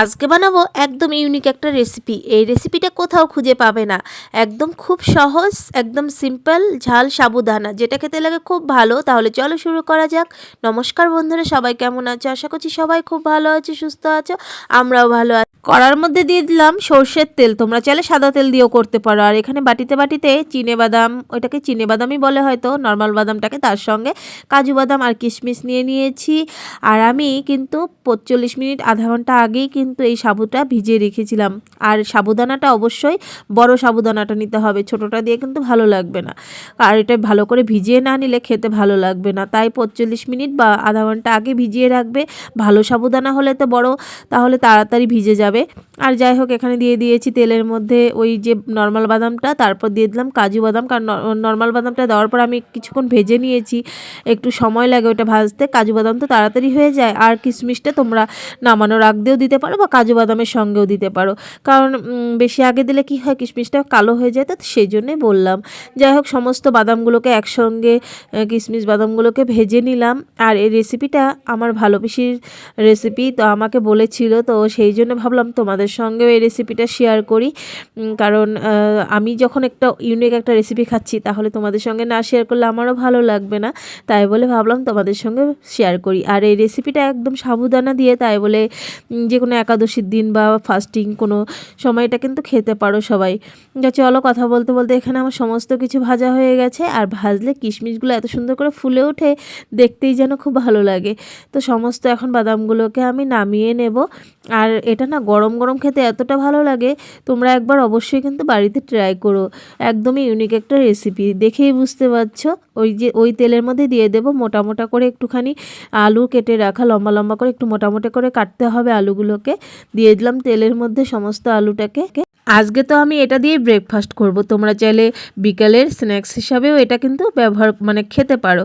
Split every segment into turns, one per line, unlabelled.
আজকে বানাবো একদম ইউনিক একটা রেসিপি এই রেসিপিটা কোথাও খুঁজে পাবে না। একদম খুব সহজ, একদম সিম্পল ঝাল সাবুদানা। যেটা খেতে লাগে খুব ভালো। তাহলে চলো শুরু করা যাক। নমস্কার বন্ধুরা, সবাই কেমন আছো? আশা করছি সবাই খুব ভালো আছো, সুস্থ আছো। আমরাও ভালো আছি। কড়ার মধ্যে দিয়ে দিলাম সর্ষের তেল। তোমরা চাইলে সাদা তেল দিয়েও করতে পারো। আর এখানে বাটিতে বাটিতে চিনে বাদাম ওইটাকে চিনে বাদামই বলে হয়তো। নর্মাল বাদামটাকে তার সঙ্গে কাজু বাদাম আর কিশমিশ নিয়ে নিয়েছি। আর আমি কিন্তু পঁচল্লিশ মিনিট, আধা ঘণ্টা আগেই কিন্তু এই সাবুটা ভিজিয়ে রেখেছিলাম। আর সাবুদানাটা অবশ্যই বড় সাবুদানাটা নিতে হবে, ছোটোটা দিয়ে কিন্তু ভালো লাগবে না। আর এটা ভালো করে ভিজিয়ে না নিলে খেতে ভালো লাগবে না। তাই পঁচল্লিশ মিনিট বা আধা ঘণ্টা আগে ভিজিয়ে রাখবে। ভালো সাবুদানা হলে তো বড়, তাহলে তাড়াতাড়ি ভিজে যাবে। আর যাই হোক, এখানে দিয়ে দিয়েছি তেলের মধ্যে ওই যে নর্মাল বাদামটা, তারপর দিয়ে দিলাম কাজু বাদাম। কারণ নর্মাল বাদামটা দেওয়ার পর আমি কিছুক্ষণ ভেজে নিয়েছি। একটু সময় লাগে ওটা ভাজতে। কাজু বাদাম তো তাড়াতাড়ি হয়ে যায়। আর কিশমিশটা তোমরা নামানোর আগ দিয়েও দিতে পারো। বা কাজু বাদামের সঙ্গেও দিতে পারো। কারণ বেশি আগে দিলে কি হয়, কিশমিশটা কালো হয়ে যায়, তো সেই জন্যই বললাম। যাই হোক, সমস্ত বাদামগুলোকে একসঙ্গে কিশমিশ বাদামগুলোকে ভেজে নিলাম। আর এই রেসিপিটা আমার ভালো পিসির রেসিপি তো আমাকে বলেছিল, তো সেই জন্য ভাবলাম তোমাদের সঙ্গেও এই রেসিপিটা শেয়ার করি। কারণ আমি যখন একটা ইউনিক একটা রেসিপি খাচ্ছি, তাহলে তোমাদের সঙ্গে না শেয়ার করলে আমারও ভালো লাগবে না। তাই বলে ভাবলাম তোমাদের সঙ্গে শেয়ার করি। আর এই রেসিপিটা একদম সাবুদানা দিয়ে, তাই বলে যে কোনো একাদশীর দিন বা ফাস্টিং কোনো সময়টা কিন্তু খেতে পারো সবাই। যা চলো কথা বলতে বলতে এখানে আমার সমস্ত কিছু ভাজা হয়ে গেছে আর ভাজলে কিশমিশগুলো এত সুন্দর করে ফুলে ওঠে দেখতেই যেন খুব ভালো লাগে। তো সমস্ত এখন বাদামগুলোকে আমি নামিয়ে নেব আর এটা না গরম গরম খেতে এতটা ভালো লাগে তোমরা একবার অবশ্যই কিন্তু বাড়িতে ট্রাই করো। একদমই ইউনিক একটা রেসিপি দেখেই বুঝতে পারছ। ওই যে ওই তেলের মধ্যে দিয়ে দেবো মোটা মোটা করে একটুখানি আলু কেটে রাখা, লম্বা লম্বা করে একটু মোটা মোটা করে কাটতে হবে আলুগুলোকে। দিয়ে দিলাম তেলের মধ্যে সমস্ত আলুটাকে আজকে তো আমি এটা দিয়ে ব্রেকফাস্ট করব। তোমরা চাইলে বিকালের স্ন্যাক্স হিসাবেও এটা কিন্তু ব্যবহার মানে খেতে পারো।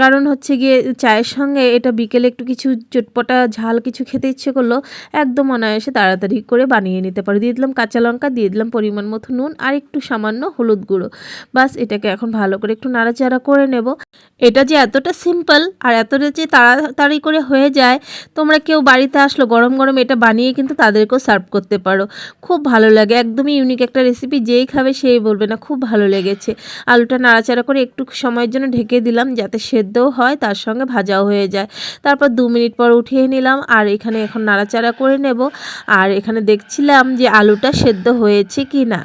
কারণ হচ্ছে গিয়ে চায়ের সঙ্গে এটা বিকেলে একটু কিছু চটপটা ঝাল কিছু খেতে ইচ্ছে করল, একদম অনায়াসে তাড়াতাড়ি করে বানিয়ে নিতে পারো। দিয়ে দিলাম কাঁচা লঙ্কা, দিয়ে দিলাম পরিমাণ মতো নুন আর একটু সামান্য হলুদ গুঁড়ো। বাস এটাকে এখন ভালো করে একটু নাড়াচাড়া করে নেব। এটা যে এতটা সিম্পল আর এতটা যে তাড়াতাড়ি করে হয়ে যায়, তোমরা কেউ বাড়িতে আসলো গরম গরম এটা বানিয়ে কিন্তু তাদেরকেও সার্ভ করতে পারো। খুব ভালো লাগে একদমই ইউনিক একটা রেসিপি যেই খাবে সেই বলবে না। খুব ভালো লেগেছে। আলুটা নাড়াচাড়া করে একটু সময়ের জন্য ঢেকে দিলাম যাতে সেদ্ধও হয়, তার সঙ্গে ভাজাও হয়ে যায়। তারপর দু মিনিট পর উঠিয়ে নিলাম আর এখানে এখন নাড়াচাড়া করে নেব। আর এখানে দেখছিলাম যে আলুটা সেদ্ধ হয়েছে কি না।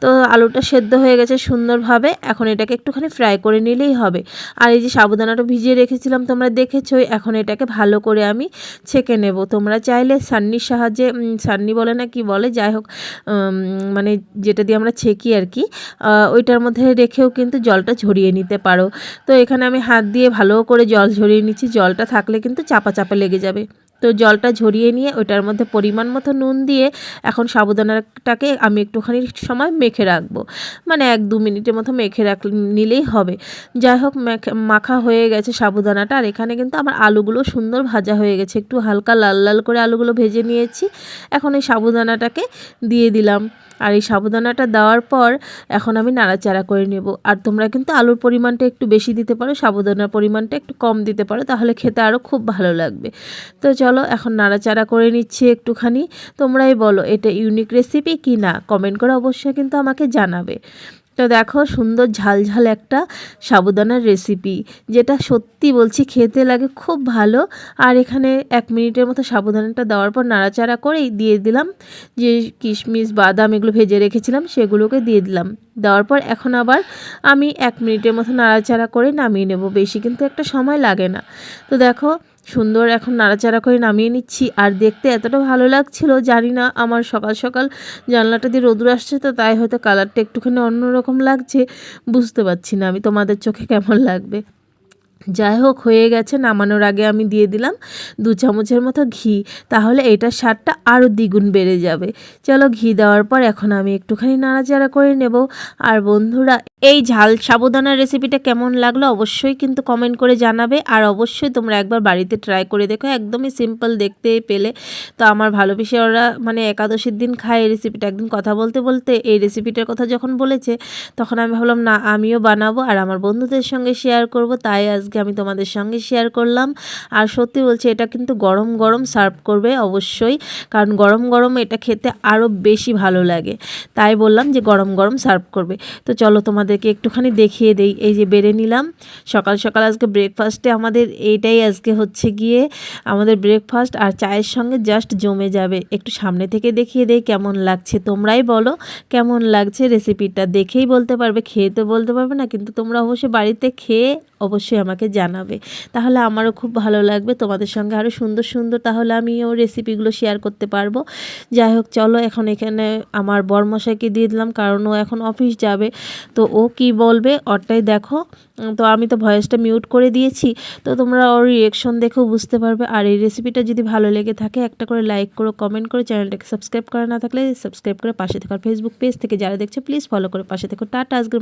তো আলুটা সেদ্ধ হয়ে গেছে সুন্দরভাবে। এখন এটাকে একটুখানি ফ্রাই করে নিলেই হবে। আর এই যে সাবুদানাটা ভিজিয়ে রেখেছিলাম, তোমরা দেখেছোই। এখন এটাকে ভালো করে আমি ছেঁকে নেব। তোমরা চাইলে সান্নির সাহায্যে সান্নি বলে না কি বলে? যাই হোক মানে যেটা দিয়ে আমরা ছেঁকি আর কি ওইটার মধ্যে রেখেও কিন্তু জলটা ঝরিয়ে নিতে পারো। তো এখানে আমি হাত দিয়ে ভালো করে জল ঝরিয়ে নিচ্ছি, জলটা থাকলে কিন্তু চাপা চাপা লেগে যাবে। তো জলটা ঝরিয়ে নিয়ে ওইটার মধ্যে পরিমাণ মতো নুন দিয়ে এখন সাবুদানাটাকে আমি একটুখানি সময় মেখে রাখব। মানে এক দু মিনিটের মতো মেখে রাখ, নিলেই হবে। যাই হোক, মেখে- মাখা হয়ে গেছে সাবুদানাটা আর এখানে কিন্তু আমার আলুগুলো সুন্দর ভাজা হয়ে গেছে। একটু হালকা লাল লাল করে আলুগুলো ভেজে নিয়েছি। এখন এই সাবুদানাটাকে দিয়ে দিলাম। আর এই সাবুদানাটা দেওয়ার পর এখন আমি নাড়াচাড়া করে নেব। আর তোমরা কিন্তু আলুর পরিমাণটা একটু বেশি দিতে পারো সাবুদানার পরিমাণটা একটু কম দিতে পারো, তাহলে খেতে আরও খুব ভালো লাগবে। তো চলো, এখন নাড়াচাড়া করে নিচ্ছি একটুখানি। তোমরাই বলো, এটা ইউনিক রেসিপি কি না কমেন্ট করে অবশ্যই কিন্তু আমাকে জানাবে। তো দেখো, সুন্দর ঝাল ঝাল একটা সাবুদানার রেসিপি যেটা সত্যি বলছি খেতে লাগে খুব ভালো। আর এখানে এক মিনিটের মতো সাবুদানাটা দেওয়ার পর নাড়াচাড়া করেই দিয়ে দিলাম। যে কিশমিশ, বাদাম এগুলো ভেজে রেখেছিলাম, সেগুলোকে দিয়ে দিলাম। দেওয়ার পর এখন আবার আমি এক মিনিটের মতো নাড়াচাড়া করে নামিয়ে নেব। বেশি কিন্তু একটা সময় লাগে না। তো দেখো সুন্দর এখন নাড়াচাড়া করে নামিয়ে নিচ্ছি। আর দেখতে এতটা ভালো লাগছিল, জানি না আমার সকাল সকাল জানলাটা দিয়ে রোদুর আসছে, তো তাই হয়তো কালারটা একটুখানি অন্যরকম লাগছে, বুঝতে পারছি না আমি, তোমাদের চোখে কেমন লাগবে? যাই হোক, হয়ে গেছে, নামানোর আগে আমি দিয়ে দিলাম দু চামচের মতো ঘি, তাহলে এটার স্বাদটা আরও দ্বিগুণ বেড়ে যাবে। চলো ঘি দেওয়ার পর এখন আমি একটুখানি নাড়াচাড়া করে নেব। আর বন্ধুরা এই ঝাল সাবুদানার রেসিপিটা কেমন লাগল অবশ্যই কিন্তু কমেন্ট করে জানাবে। আর অবশ্যই তোমরা একবার বাড়িতে ট্রাই করে দেখো, একদমই সিম্পল দেখতে পেলে। তো আমার ভালোবেসে ওরা মানে একাদশীর দিন খায় এই রেসিপিটা একদিন কথা বলতে বলতে এই রেসিপিটার কথা যখন বলেছে, তখন আমি ভাবলাম, না, আমিও বানাবো। আর আমার বন্ধুদের সঙ্গে শেয়ার করব, তাই আজকে আমি তোমাদের সঙ্গে শেয়ার করলাম। আর সত্যি বলছি, এটা কিন্তু গরম গরম সার্ভ করবে অবশ্যই। কারণ গরম গরম এটা খেতে আরও বেশি ভালো লাগে। তাই বললাম যে গরম গরম সার্ভ করবে। তো চলো তোমাদেরকে একটুখানি দেখিয়ে দেই। এই যে বেড়ে নিলাম। সকাল সকাল আজকে ব্রেকফাস্টে আমাদের এইটাই আজকে হচ্ছে গিয়ে আমাদের ব্রেকফাস্ট আর চায়ের সঙ্গে জাস্ট জমে যাবে। একটু সামনে থেকে দেখিয়ে দেই কেমন লাগছে। তোমরাই বলো কেমন লাগছে রেসিপিটা দেখেই বলতে পারবে, খেয়ে তো বলতে পারবে না, কিন্তু তোমরা অবশ্যই বাড়িতে খেয়ে অবশ্যই আমাকে জানাবে। তাহলে আমারও খুব ভালো লাগবে। তোমাদের সঙ্গে আরও সুন্দর সুন্দর তাহলে আমিও রেসিপিগুলো শেয়ার করতে পারব। যাই হোক, চলো এখন এখানে আমার বরমশাইকে দিয়ে দিলাম, কারণ ও এখন অফিস যাবে। তো ও কি বলবে? ওরটাই দেখো, তো আমি তো ভয়েসটা মিউট করে দিয়েছি, তো তোমরা ওর রিয়েকশন দেখেও বুঝতে পারবে। আর এই রেসিপিটা যদি ভালো লেগে থাকে, একটা করে লাইক করো কমেন্ট করো চ্যানেলটাকে সাবস্ক্রাইব করা না থাকলে সাবস্ক্রাইব করে পাশে থাকার ফেসবুক পেজ থেকে যারা দেখছে প্লিজ ফলো করে পাশে থেকো। টাটা, আজকের